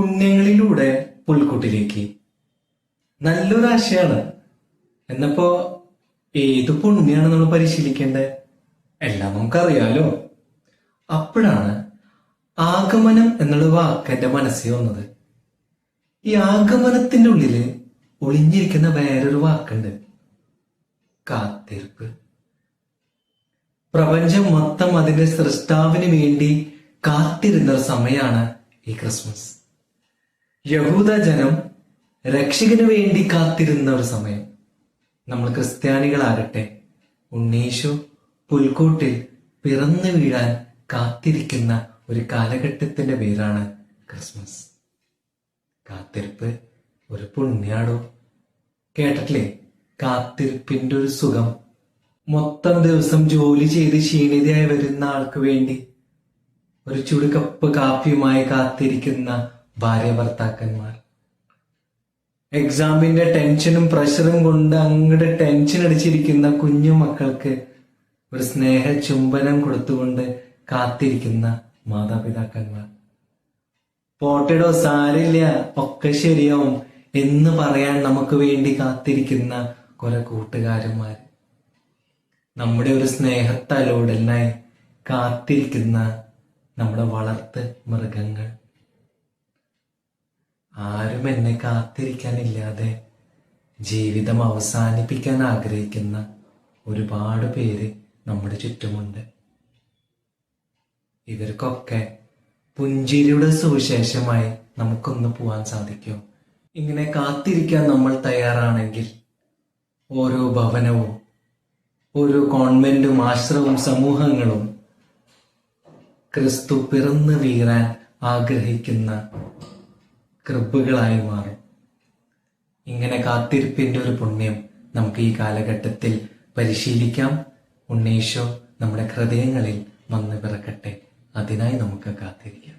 പുണ്യങ്ങളിലൂടെ പുൽക്കൂട്ടിലേക്ക്. നല്ലൊരു ആശയാണ്. എന്നപ്പോ ഏത് പുണ്യാണ് നമ്മൾ പരിശീലിക്കേണ്ടത് എല്ലാം നമുക്കറിയാലോ. അപ്പോഴാണ് ആഗമനം എന്നുള്ള വാക്ക് എന്റെ മനസ്സിൽ വന്നത്. ഈ ആഗമനത്തിന്റെ ഉള്ളിൽ ഒളിഞ്ഞിരിക്കുന്ന വേറൊരു വാക്കുണ്ട്. കാത്തിരിപ്പ്. പ്രപഞ്ചം മൊത്തം അതിന്റെ സൃഷ്ടാവിന് വേണ്ടി കാത്തിരുന്ന സമയമാണ് ഈ ക്രിസ്മസ്. യഹൂദ ജനം രക്ഷകന് വേണ്ടി കാത്തിരുന്ന ഒരു സമയം. നമ്മൾ ക്രിസ്ത്യാനികളാകട്ടെ ഉണ്ണീശു പുൽക്കൂട്ടിൽ പിറന്നു വീഴാൻ കാത്തിരിക്കുന്ന ഒരു കാലഘട്ടത്തിന്റെ പേരാണ് ക്രിസ്മസ്. കാത്തിരിപ്പ് ഒരു പുണ്യാടോ? കേട്ടിട്ടില്ലേ? കാത്തിരിപ്പിന്റെ ഒരു സുഖം. മൊത്തം ദിവസം ജോലി ചെയ്ത് ക്ഷീണിതയായി വരുന്ന ആൾക്ക് വേണ്ടി ഒരു ചുടുകപ്പ് കാപ്പിയുമായി കാത്തിരിക്കുന്ന ഭാര്യ ഭർത്താക്കന്മാർ. എക്സാമിന്റെ ടെൻഷനും പ്രഷറും കൊണ്ട് അങ്ങോട്ട് ടെൻഷൻ അടിച്ചിരിക്കുന്ന കുഞ്ഞു മക്കൾക്ക് ഒരു സ്നേഹ ചുംബനം കൊടുത്തുകൊണ്ട് കാത്തിരിക്കുന്ന മാതാപിതാക്കന്മാർ. പോട്ടടോ സാരില്ല ഒക്കെ ശരിയാവും എന്ന് പറയാൻ നമുക്ക് വേണ്ടി കാത്തിരിക്കുന്ന കുറെ കൂട്ടുകാരന്മാർ. നമ്മുടെ ഒരു സ്നേഹത്തലോടലിനായി കാത്തിരിക്കുന്ന നമ്മുടെ വളർത്ത് മൃഗങ്ങൾ. ആരും എന്നെ കാത്തിരിക്കാനില്ലാതെ ജീവിതം അവസാനിപ്പിക്കാൻ ആഗ്രഹിക്കുന്ന ഒരുപാട് പേര് നമ്മുടെ ചുറ്റുമുണ്ട്. ഇവർക്കൊക്കെ പുഞ്ചിരിയുടെ സുവിശേഷമായി നമുക്കൊന്ന് പോവാൻ സാധിക്കും. ഇങ്ങനെ കാത്തിരിക്കാൻ നമ്മൾ തയ്യാറാണെങ്കിൽ ഓരോ ഭവനവും ഓരോ കോൺവെന്റും ആശ്രമവും സമൂഹങ്ങളും ക്രിസ്തു പിറന്നു വീറാൻ ആഗ്രഹിക്കുന്ന കൃബുകളായി മാറും. ഇങ്ങനെ കാത്തിരിപ്പിന്റെ ഒരു പുണ്യം നമുക്ക് ഈ കാലഘട്ടത്തിൽ പരിശീലിക്കാം. ഉണ്ണീശോ നമ്മുടെ ഹൃദയങ്ങളിൽ വന്നു പിറക്കട്ടെ. അതിനായി നമുക്ക് കാത്തിരിക്കാം.